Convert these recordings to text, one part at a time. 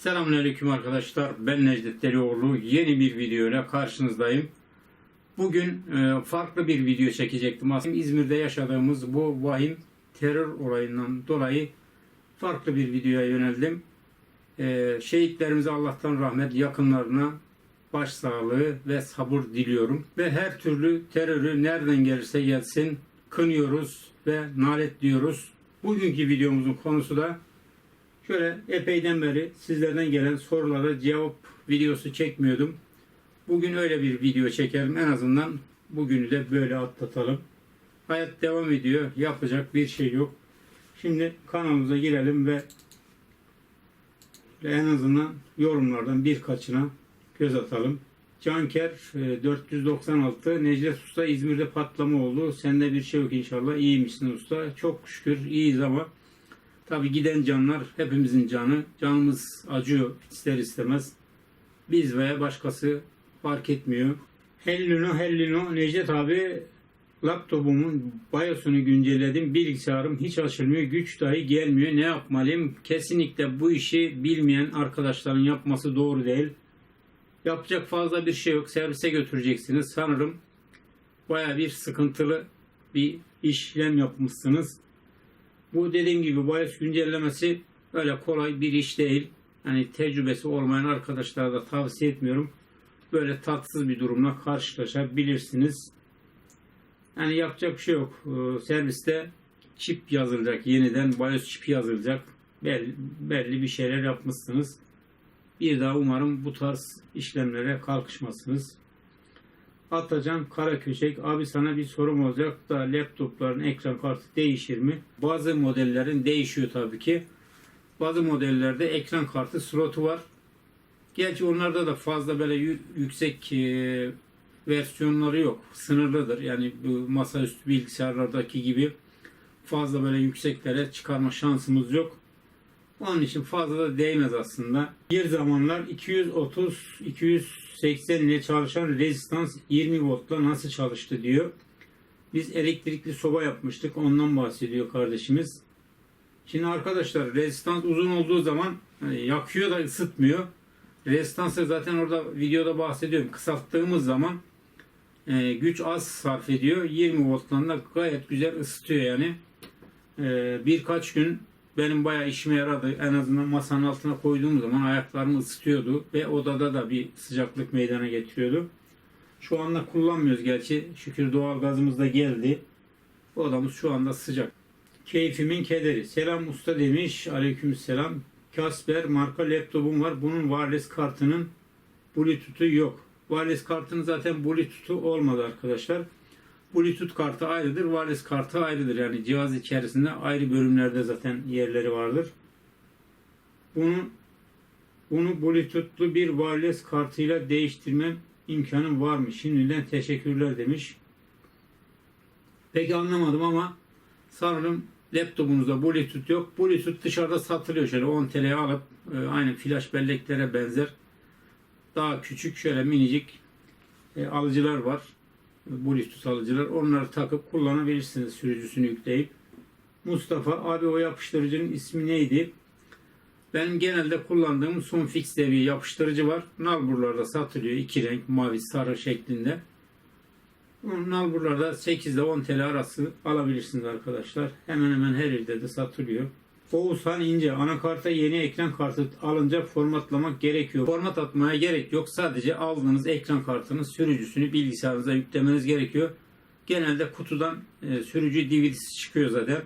Selamünaleyküm arkadaşlar. Ben Necdet Delioğlu. Yeni bir video ile karşınızdayım. Bugün e, farklı bir video çekecektim. Aslında İzmir'de yaşadığımız bu vahim terör olayından dolayı farklı bir videoya yöneldim. E, şehitlerimize Allah'tan rahmet, yakınlarına başsağlığı ve sabır diliyorum. Ve her türlü terörü nereden gelirse gelsin kınıyoruz ve nalet diyoruz. Bugünkü videomuzun konusu da Şöyle epeyden beri sizlerden gelen sorulara cevap videosu çekmiyordum. Bugün öyle bir video çekelim. En azından bugünü de böyle atlatalım. Hayat devam ediyor. Yapacak bir şey yok. Şimdi kanalımıza girelim ve en azından yorumlardan birkaçına göz atalım. Canker e, 496 Necdet Usta İzmir'de patlama oldu. Sende bir şey yok inşallah. İyi misin usta? Çok şükür iyiyiz ama Tabi giden canlar hepimizin canı. Canımız acıyor ister istemez. Biz veya başkası fark etmiyor. Hellino Hellino Necdet abi laptopumun BIOS'unu güncelledim. Bilgisayarım hiç açılmıyor. Güç dahi gelmiyor. Ne yapmalıyım? Kesinlikle bu işi bilmeyen arkadaşların yapması doğru değil. Yapacak fazla bir şey yok. Servise götüreceksiniz. Sanırım baya bir sıkıntılı bir işlem yapmışsınız. Bu dediğim gibi BIOS güncellemesi öyle kolay bir iş değil. Yani tecrübesi olmayan arkadaşlara da tavsiye etmiyorum. Böyle tatsız bir durumla karşılaşabilirsiniz. Yani yapacak bir şey yok. Ee, serviste çip yazılacak yeniden. BIOS çipi yazılacak. Belli, belli bir şeyler yapmışsınız. Bir daha umarım bu tarz işlemlere kalkışmasınız. Atacan Karaköşek abi sana bir sorum olacak da laptopların ekran kartı değişir mi? Bazı modellerin değişiyor tabii ki. Bazı modellerde ekran kartı slotu var. Gerçi onlarda da fazla böyle yü- yüksek e, versiyonları yok. Sınırlıdır. Yani bu masaüstü bilgisayarlardaki gibi fazla böyle yükseklere çıkarma şansımız yok. Onun için fazla da değmez aslında. Bir zamanlar 230-280 ile çalışan rezistans 20 voltla nasıl çalıştı diyor. Biz elektrikli soba yapmıştık. Ondan bahsediyor kardeşimiz. Şimdi arkadaşlar rezistans uzun olduğu zaman hani yakıyor da ısıtmıyor. Rezistansı zaten orada videoda bahsediyorum. Kısalttığımız zaman e, güç az sarf ediyor. 20 volttan da gayet güzel ısıtıyor yani. E, birkaç gün benim bayağı işime yaradı. En azından masanın altına koyduğum zaman ayaklarımı ısıtıyordu ve odada da bir sıcaklık meydana getiriyordu. Şu anda kullanmıyoruz gerçi. Şükür doğal gazımız da geldi. Odamız şu anda sıcak. Keyfimin kederi. Selam usta demiş. Aleyküm selam. Kasper marka laptopum var. Bunun wireless kartının Bluetooth'u yok. Wireless kartının zaten Bluetooth'u olmadı arkadaşlar. Bluetooth kartı ayrıdır, wireless kartı ayrıdır. Yani cihaz içerisinde ayrı bölümlerde zaten yerleri vardır. Bunu bunu Bluetooth'lu bir wireless kartıyla değiştirmem imkanım var mı? Şimdiden teşekkürler demiş. Peki anlamadım ama sanırım laptopunuzda Bluetooth yok. Bluetooth dışarıda satılıyor. Şöyle 10 TL'ye alıp e, aynı flash belleklere benzer daha küçük şöyle minicik e, alıcılar var. Bluetooth alıcılar. Onları takıp kullanabilirsiniz sürücüsünü yükleyip. Mustafa abi o yapıştırıcının ismi neydi? Benim genelde kullandığım Sunfix diye bir yapıştırıcı var. Nalburlarda satılıyor. iki renk mavi sarı şeklinde. Bu Nalburlarda 8 ile 10 TL arası alabilirsiniz arkadaşlar. Hemen hemen her yerde de satılıyor. Oğuzhan İnce anakarta yeni ekran kartı alınca formatlamak gerekiyor. Format atmaya gerek yok. Sadece aldığınız ekran kartının sürücüsünü bilgisayarınıza yüklemeniz gerekiyor. Genelde kutudan e, sürücü DVD'si çıkıyor zaten.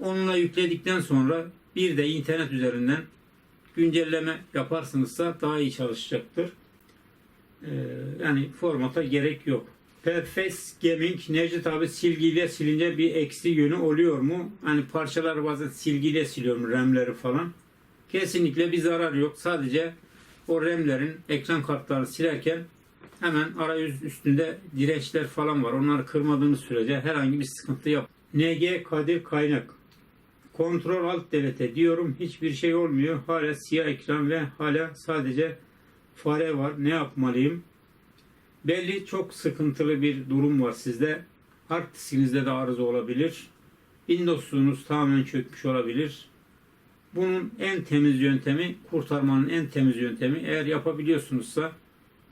Onunla yükledikten sonra bir de internet üzerinden güncelleme yaparsınızsa daha iyi çalışacaktır. E, yani formata gerek yok. Perfes Gaming Necdet abi silgiyle silince bir eksi yönü oluyor mu? Hani parçaları bazen silgiyle siliyorum RAM'leri falan. Kesinlikle bir zarar yok. Sadece o RAM'lerin ekran kartlarını silerken hemen arayüz üstünde dirençler falan var. Onları kırmadığınız sürece herhangi bir sıkıntı yok. NG Kadir Kaynak Kontrol Alt Delete diyorum. Hiçbir şey olmuyor. Hala siyah ekran ve hala sadece fare var. Ne yapmalıyım? Belli çok sıkıntılı bir durum var sizde. Hard diskinizde de arıza olabilir. Windows'unuz tamamen çökmüş olabilir. Bunun en temiz yöntemi, kurtarmanın en temiz yöntemi eğer yapabiliyorsunuzsa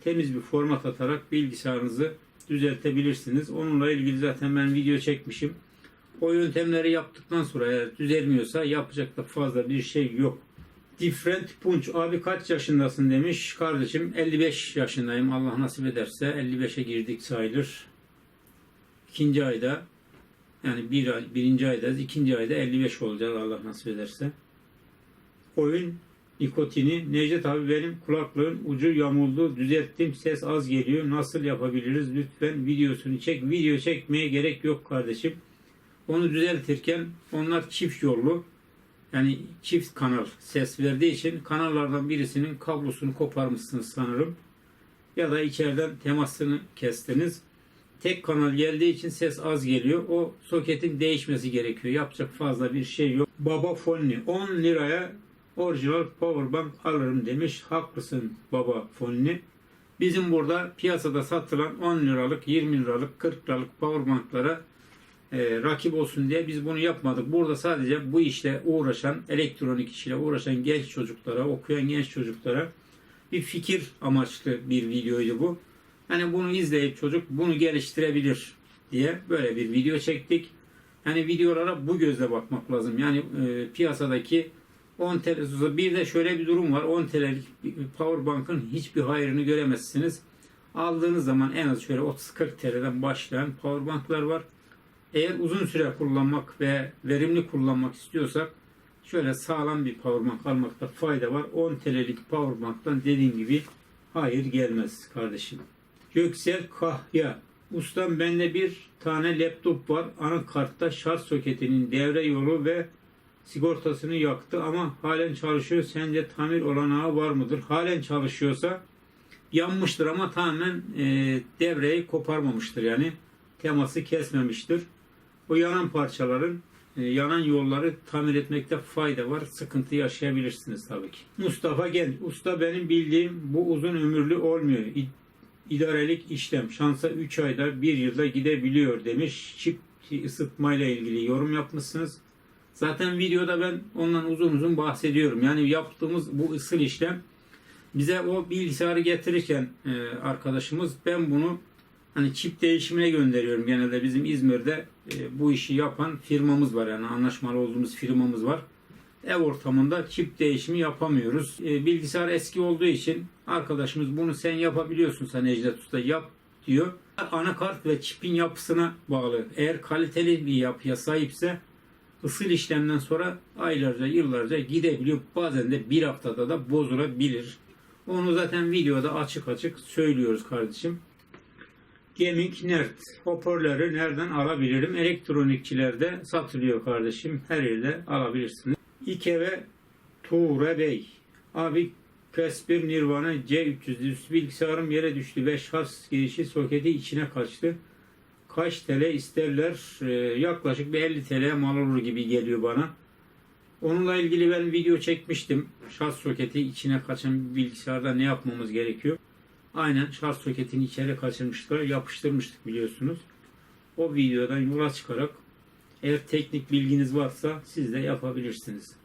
temiz bir format atarak bilgisayarınızı düzeltebilirsiniz. Onunla ilgili zaten ben video çekmişim. O yöntemleri yaptıktan sonra eğer düzelmiyorsa yapacak da fazla bir şey yok. Different Punch. Abi kaç yaşındasın demiş. Kardeşim 55 yaşındayım. Allah nasip ederse 55'e girdik sayılır. İkinci ayda yani bir ay, birinci aydayız. ikinci ayda 55 olacağız Allah nasip ederse. Oyun nikotini. Necdet abi benim kulaklığın ucu yamuldu. Düzelttim. Ses az geliyor. Nasıl yapabiliriz? Lütfen videosunu çek. Video çekmeye gerek yok kardeşim. Onu düzeltirken onlar çift yollu. Yani çift kanal ses verdiği için kanallardan birisinin kablosunu koparmışsınız sanırım. Ya da içeriden temasını kestiniz. Tek kanal geldiği için ses az geliyor. O soketin değişmesi gerekiyor. Yapacak fazla bir şey yok. Baba Fonli 10 liraya orijinal powerbank alırım demiş. Haklısın baba Fonli. Bizim burada piyasada satılan 10 liralık, 20 liralık, 40 liralık powerbanklara e, rakip olsun diye biz bunu yapmadık. Burada sadece bu işle uğraşan, elektronik işle uğraşan genç çocuklara, okuyan genç çocuklara bir fikir amaçlı bir videoydu bu. Hani bunu izleyip çocuk bunu geliştirebilir diye böyle bir video çektik. Yani videolara bu gözle bakmak lazım. Yani e, piyasadaki 10 TL, bir de şöyle bir durum var. 10 TL'lik powerbank'ın hiçbir hayrını göremezsiniz. Aldığınız zaman en az şöyle 30-40 TL'den başlayan powerbanklar var. Eğer uzun süre kullanmak ve verimli kullanmak istiyorsak şöyle sağlam bir powerbank almakta fayda var. 10 TL'lik powerbanktan dediğim gibi hayır gelmez kardeşim. Göksel Kahya Ustam bende bir tane laptop var. Anakartta şarj soketinin devre yolu ve sigortasını yaktı ama halen çalışıyor. Sence tamir olanağı var mıdır? Halen çalışıyorsa yanmıştır ama tamamen e, devreyi koparmamıştır yani teması kesmemiştir. O yanan parçaların e, yanan yolları tamir etmekte fayda var. Sıkıntı yaşayabilirsiniz tabii ki. Mustafa Genç. Usta benim bildiğim bu uzun ömürlü olmuyor. İdarelik işlem şansa 3 ayda 1 yılda gidebiliyor demiş. Çip ısıtmayla ilgili yorum yapmışsınız. Zaten videoda ben ondan uzun uzun bahsediyorum. Yani yaptığımız bu ısıl işlem bize o bilgisayarı getirirken e, arkadaşımız ben bunu hani çip değişimine gönderiyorum. Genelde bizim İzmir'de e, bu işi yapan firmamız var. Yani anlaşmalı olduğumuz firmamız var. Ev ortamında çip değişimi yapamıyoruz. E, bilgisayar eski olduğu için arkadaşımız bunu sen yapabiliyorsun sen Necdet Usta yap diyor. Anakart ve çipin yapısına bağlı. Eğer kaliteli bir yapıya sahipse ısıl işlemden sonra aylarca yıllarca gidebiliyor. Bazen de bir haftada da bozulabilir. Onu zaten videoda açık açık söylüyoruz kardeşim. Gemik Nerd hoparlörü nereden alabilirim? Elektronikçilerde satılıyor kardeşim. Her yerde alabilirsiniz. İke ve Tuğre Bey. Abi PS1 Nirvana C300 bilgisayarım yere düştü ve şarj girişi soketi içine kaçtı. Kaç TL isterler? Ee, yaklaşık bir 50 TL mal olur gibi geliyor bana. Onunla ilgili ben video çekmiştim. Şarj soketi içine kaçan bilgisayarda ne yapmamız gerekiyor? Aynen şarj soketini içeri kaçırmışlar, yapıştırmıştık biliyorsunuz. O videodan yola çıkarak eğer teknik bilginiz varsa siz de yapabilirsiniz.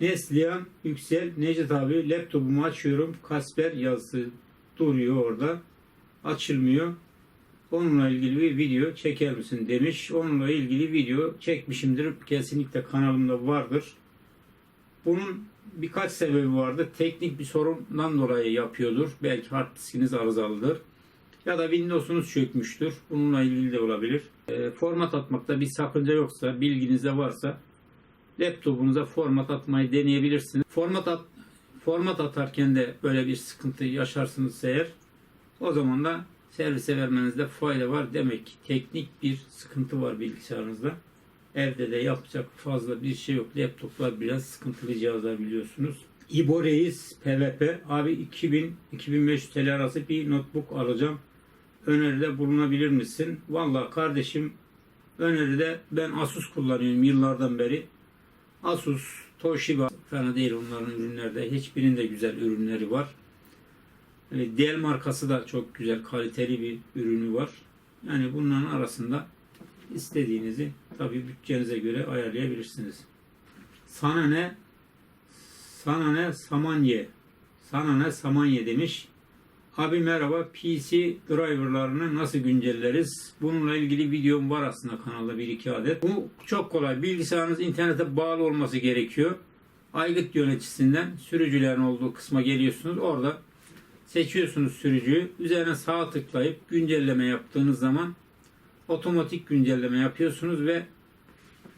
Neslihan Yüksel, Necdet abi laptopumu açıyorum. Kasper yazısı duruyor orada. Açılmıyor. Onunla ilgili bir video çeker misin demiş. Onunla ilgili video çekmişimdir. Kesinlikle kanalımda vardır. Bunun birkaç sebebi vardı. Teknik bir sorundan dolayı yapıyordur. Belki hard diskiniz arızalıdır. Ya da Windows'unuz çökmüştür. Bununla ilgili de olabilir. E, format atmakta bir sakınca yoksa, bilginizde varsa laptopunuza format atmayı deneyebilirsiniz. Format at, format atarken de böyle bir sıkıntı yaşarsınız eğer o zaman da servise vermenizde fayda var. Demek ki teknik bir sıkıntı var bilgisayarınızda. Evde de yapacak fazla bir şey yok. Laptoplar biraz sıkıntılı cihazlar biliyorsunuz. İbo Reis PVP abi 2000-2500 TL arası bir notebook alacağım. Öneride bulunabilir misin? Vallahi kardeşim öneride ben Asus kullanıyorum yıllardan beri. Asus, Toshiba fena değil onların ürünlerde. Hiçbirinde güzel ürünleri var. E, Dell markası da çok güzel, kaliteli bir ürünü var. Yani bunların arasında istediğinizi tabii bütçenize göre ayarlayabilirsiniz. Sana ne? Sana ne saman ye. Sana ne saman ye demiş. Abi merhaba PC driverlarını nasıl güncelleriz? Bununla ilgili videom var aslında kanalda bir iki adet. Bu çok kolay. Bilgisayarınız internete bağlı olması gerekiyor. Aygıt yöneticisinden sürücülerin olduğu kısma geliyorsunuz. Orada seçiyorsunuz sürücüyü. Üzerine sağ tıklayıp güncelleme yaptığınız zaman otomatik güncelleme yapıyorsunuz ve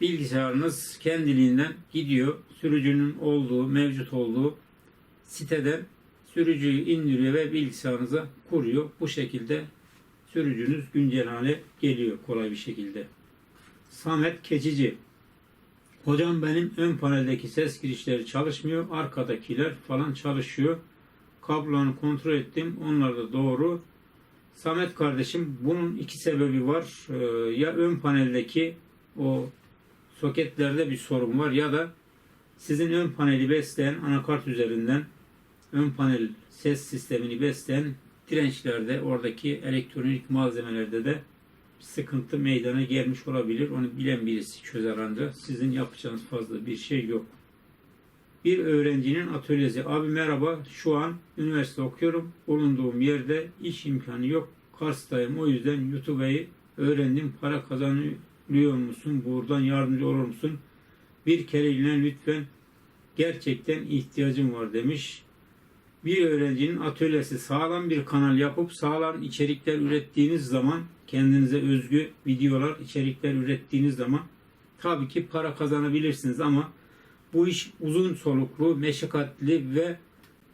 bilgisayarınız kendiliğinden gidiyor. Sürücünün olduğu, mevcut olduğu siteden sürücüyü indiriyor ve bilgisayarınıza kuruyor. Bu şekilde sürücünüz güncel hale geliyor kolay bir şekilde. Samet Keçici Hocam benim ön paneldeki ses girişleri çalışmıyor. Arkadakiler falan çalışıyor. Kablolarını kontrol ettim. Onlar da doğru. Samet kardeşim bunun iki sebebi var. Ee, ya ön paneldeki o soketlerde bir sorun var ya da sizin ön paneli besleyen anakart üzerinden ön panel ses sistemini besleyen dirençlerde oradaki elektronik malzemelerde de sıkıntı meydana gelmiş olabilir. Onu bilen birisi çözer ancak sizin yapacağınız fazla bir şey yok. Bir öğrencinin atölyesi. Abi merhaba şu an üniversite okuyorum. Bulunduğum yerde iş imkanı yok. Kars'tayım. O yüzden YouTube'yu öğrendim. Para kazanıyor musun? Buradan yardımcı olur musun? Bir kereliğine lütfen gerçekten ihtiyacım var demiş. Bir öğrencinin atölyesi sağlam bir kanal yapıp sağlam içerikler ürettiğiniz zaman kendinize özgü videolar, içerikler ürettiğiniz zaman tabii ki para kazanabilirsiniz ama bu iş uzun soluklu, meşakkatli ve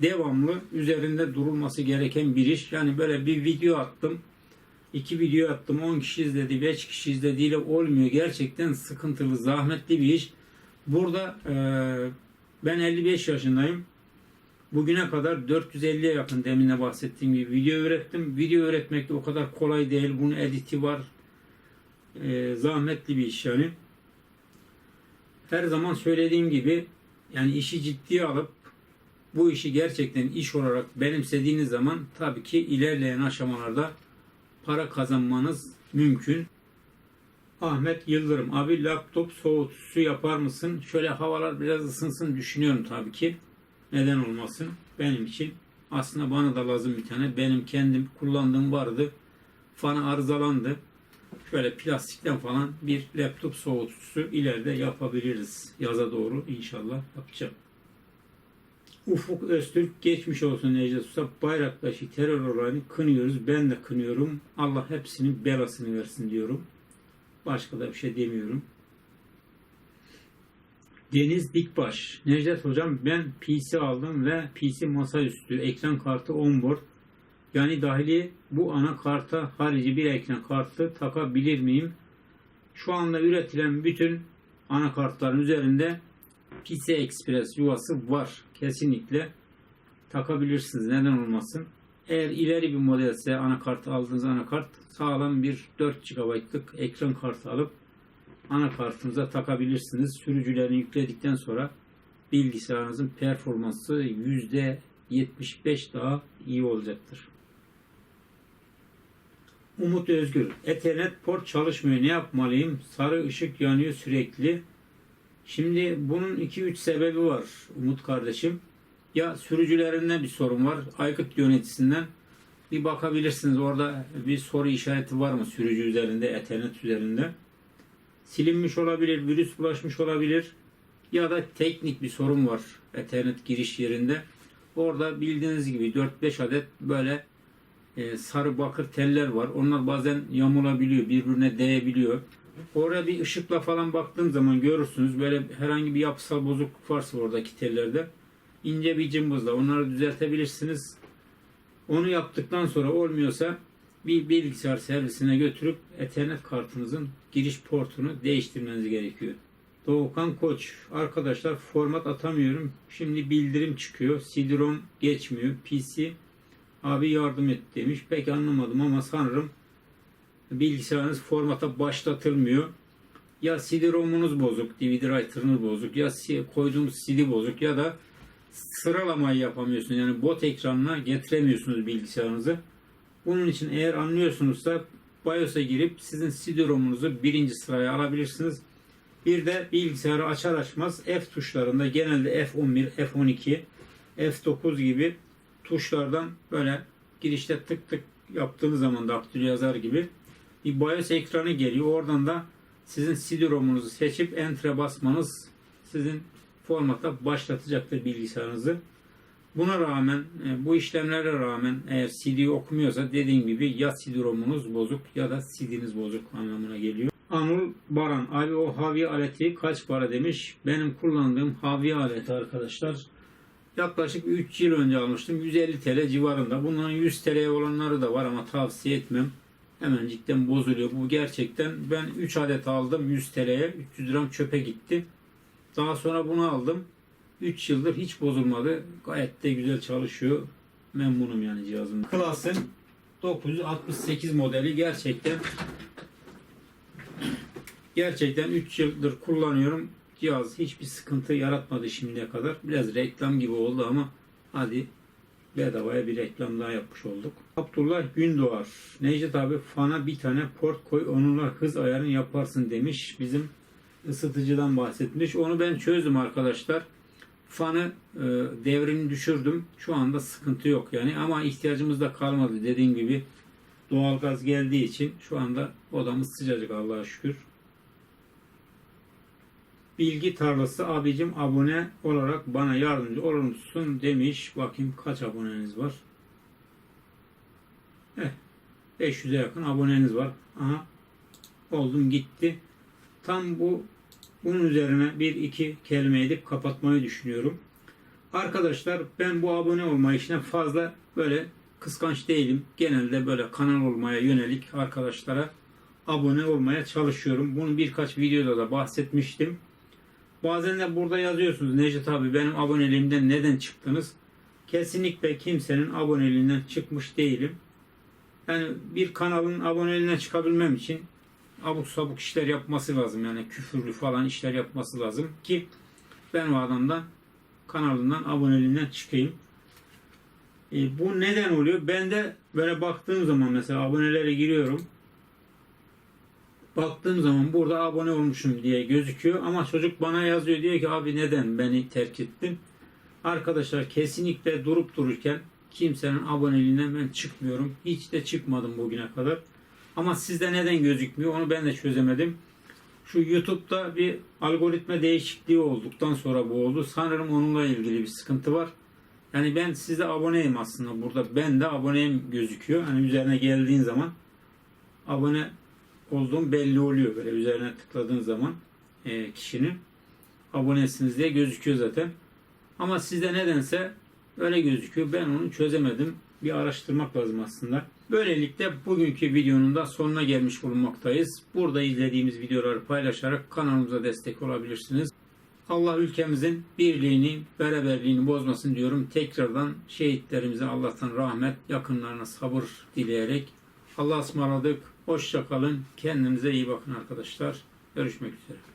devamlı üzerinde durulması gereken bir iş. Yani böyle bir video attım, iki video attım, 10 kişi izledi, 5 kişi izlediğiyle olmuyor. Gerçekten sıkıntılı, zahmetli bir iş. Burada eee, ben 55 yaşındayım. Bugüne kadar 450'ye yakın demine bahsettiğim gibi video ürettim. Video üretmek de o kadar kolay değil. Bunun editi var. Eee, zahmetli bir iş yani her zaman söylediğim gibi yani işi ciddiye alıp bu işi gerçekten iş olarak benimsediğiniz zaman tabii ki ilerleyen aşamalarda para kazanmanız mümkün. Ahmet Yıldırım abi laptop soğutucu yapar mısın? Şöyle havalar biraz ısınsın düşünüyorum tabii ki. Neden olmasın? Benim için aslında bana da lazım bir tane. Benim kendim kullandığım vardı. Fanı arızalandı şöyle plastikten falan bir laptop soğutucusu ileride yapabiliriz. Yaza doğru inşallah yapacağım. Ufuk Öztürk geçmiş olsun Necdet Usta. Bayraktaşı terör olayını kınıyoruz. Ben de kınıyorum. Allah hepsinin belasını versin diyorum. Başka da bir şey demiyorum. Deniz Dikbaş. Necdet Hocam ben PC aldım ve PC masaüstü. Ekran kartı onboard. Yani dahili bu anakarta harici bir ekran kartı takabilir miyim? Şu anda üretilen bütün anakartların üzerinde PCI Express yuvası var. Kesinlikle takabilirsiniz. Neden olmasın? Eğer ileri bir modelse anakartı aldığınız anakart sağlam bir 4 GB'lık ekran kartı alıp anakartınıza takabilirsiniz. Sürücülerini yükledikten sonra bilgisayarınızın performansı %75 daha iyi olacaktır. Umut Özgür. Ethernet port çalışmıyor. Ne yapmalıyım? Sarı ışık yanıyor sürekli. Şimdi bunun 2-3 sebebi var Umut kardeşim. Ya sürücülerinde bir sorun var. Aykıt yöneticisinden bir bakabilirsiniz. Orada bir soru işareti var mı sürücü üzerinde, Ethernet üzerinde. Silinmiş olabilir, virüs bulaşmış olabilir. Ya da teknik bir sorun var Ethernet giriş yerinde. Orada bildiğiniz gibi 4-5 adet böyle e, sarı bakır teller var. Onlar bazen yamulabiliyor, birbirine değebiliyor. Oraya bir ışıkla falan baktığın zaman görürsünüz böyle herhangi bir yapısal bozukluk varsa oradaki tellerde ince bir cımbızla onları düzeltebilirsiniz. Onu yaptıktan sonra olmuyorsa bir bilgisayar servisine götürüp Ethernet kartınızın giriş portunu değiştirmeniz gerekiyor. Doğukan Koç. Arkadaşlar format atamıyorum. Şimdi bildirim çıkıyor. CD-ROM geçmiyor. PC Abi yardım et demiş. Pek anlamadım ama sanırım bilgisayarınız formata başlatılmıyor. Ya CD-ROM'unuz bozuk, DVD writer'ınız bozuk, ya koyduğunuz CD bozuk ya da sıralamayı yapamıyorsunuz. Yani bot ekranına getiremiyorsunuz bilgisayarınızı. Bunun için eğer anlıyorsunuzsa BIOS'a girip sizin CD-ROM'unuzu birinci sıraya alabilirsiniz. Bir de bilgisayarı açar açmaz F tuşlarında genelde F11, F12, F9 gibi tuşlardan böyle girişte tık tık yaptığınız zaman daktilo yazar gibi bir BIOS ekranı geliyor. Oradan da sizin CD-ROM'unuzu seçip Enter'e basmanız sizin formata başlatacaktır bilgisayarınızı. Buna rağmen, e, bu işlemlere rağmen eğer CD okumuyorsa dediğim gibi ya CD-ROM'unuz bozuk ya da CD'niz bozuk anlamına geliyor. Anul Baran, abi o Havi aleti kaç para demiş. Benim kullandığım Havi aleti arkadaşlar yaklaşık 3 yıl önce almıştım. 150 TL civarında. Bunların 100 TL olanları da var ama tavsiye etmem. Hemencikten bozuluyor. Bu gerçekten ben 3 adet aldım 100 TL'ye. 300 gram çöpe gitti. Daha sonra bunu aldım. 3 yıldır hiç bozulmadı. Gayet de güzel çalışıyor. Memnunum yani cihazım. Klas'ın 968 modeli gerçekten gerçekten 3 yıldır kullanıyorum. Cihaz hiçbir sıkıntı yaratmadı şimdiye kadar. Biraz reklam gibi oldu ama hadi bedavaya bir reklam daha yapmış olduk. Abdullah Gündoğar. Necdet abi fana bir tane port koy onunla hız ayarını yaparsın demiş. Bizim ısıtıcıdan bahsetmiş. Onu ben çözdüm arkadaşlar. Fanı e, devrini düşürdüm. Şu anda sıkıntı yok yani ama ihtiyacımız da kalmadı dediğim gibi. Doğalgaz geldiği için şu anda odamız sıcacık Allah'a şükür. Bilgi tarlası abicim abone olarak bana yardımcı olur musun demiş. Bakayım kaç aboneniz var. Eh, 500'e yakın aboneniz var. Aha, oldum gitti. Tam bu bunun üzerine bir iki kelime edip kapatmayı düşünüyorum. Arkadaşlar ben bu abone olma işine fazla böyle kıskanç değilim. Genelde böyle kanal olmaya yönelik arkadaşlara abone olmaya çalışıyorum. Bunu birkaç videoda da bahsetmiştim. Bazen de burada yazıyorsunuz Necdet abi benim aboneliğimden neden çıktınız? Kesinlikle kimsenin aboneliğinden çıkmış değilim. Yani bir kanalın aboneliğine çıkabilmem için abuk sabuk işler yapması lazım. Yani küfürlü falan işler yapması lazım ki ben o adamdan kanalından aboneliğinden çıkayım. E, bu neden oluyor? Ben de böyle baktığım zaman mesela abonelere giriyorum. Baktığım zaman burada abone olmuşum diye gözüküyor ama çocuk bana yazıyor diyor ki abi neden beni terk ettin? Arkadaşlar kesinlikle durup dururken kimsenin aboneliğinden ben çıkmıyorum. Hiç de çıkmadım bugüne kadar. Ama sizde neden gözükmüyor onu ben de çözemedim. Şu YouTube'da bir algoritma değişikliği olduktan sonra bu oldu. Sanırım onunla ilgili bir sıkıntı var. Yani ben sizde aboneyim aslında burada. Ben de aboneyim gözüküyor. Hani üzerine geldiğin zaman abone olduğum belli oluyor. Böyle üzerine tıkladığın zaman e, kişinin abonesiniz diye gözüküyor zaten. Ama sizde nedense öyle gözüküyor. Ben onu çözemedim. Bir araştırmak lazım aslında. Böylelikle bugünkü videonun da sonuna gelmiş bulunmaktayız. Burada izlediğimiz videoları paylaşarak kanalımıza destek olabilirsiniz. Allah ülkemizin birliğini, beraberliğini bozmasın diyorum. Tekrardan şehitlerimize Allah'tan rahmet, yakınlarına sabır dileyerek Allah'a ısmarladık. Hoşça kalın. Kendinize iyi bakın arkadaşlar. Görüşmek üzere.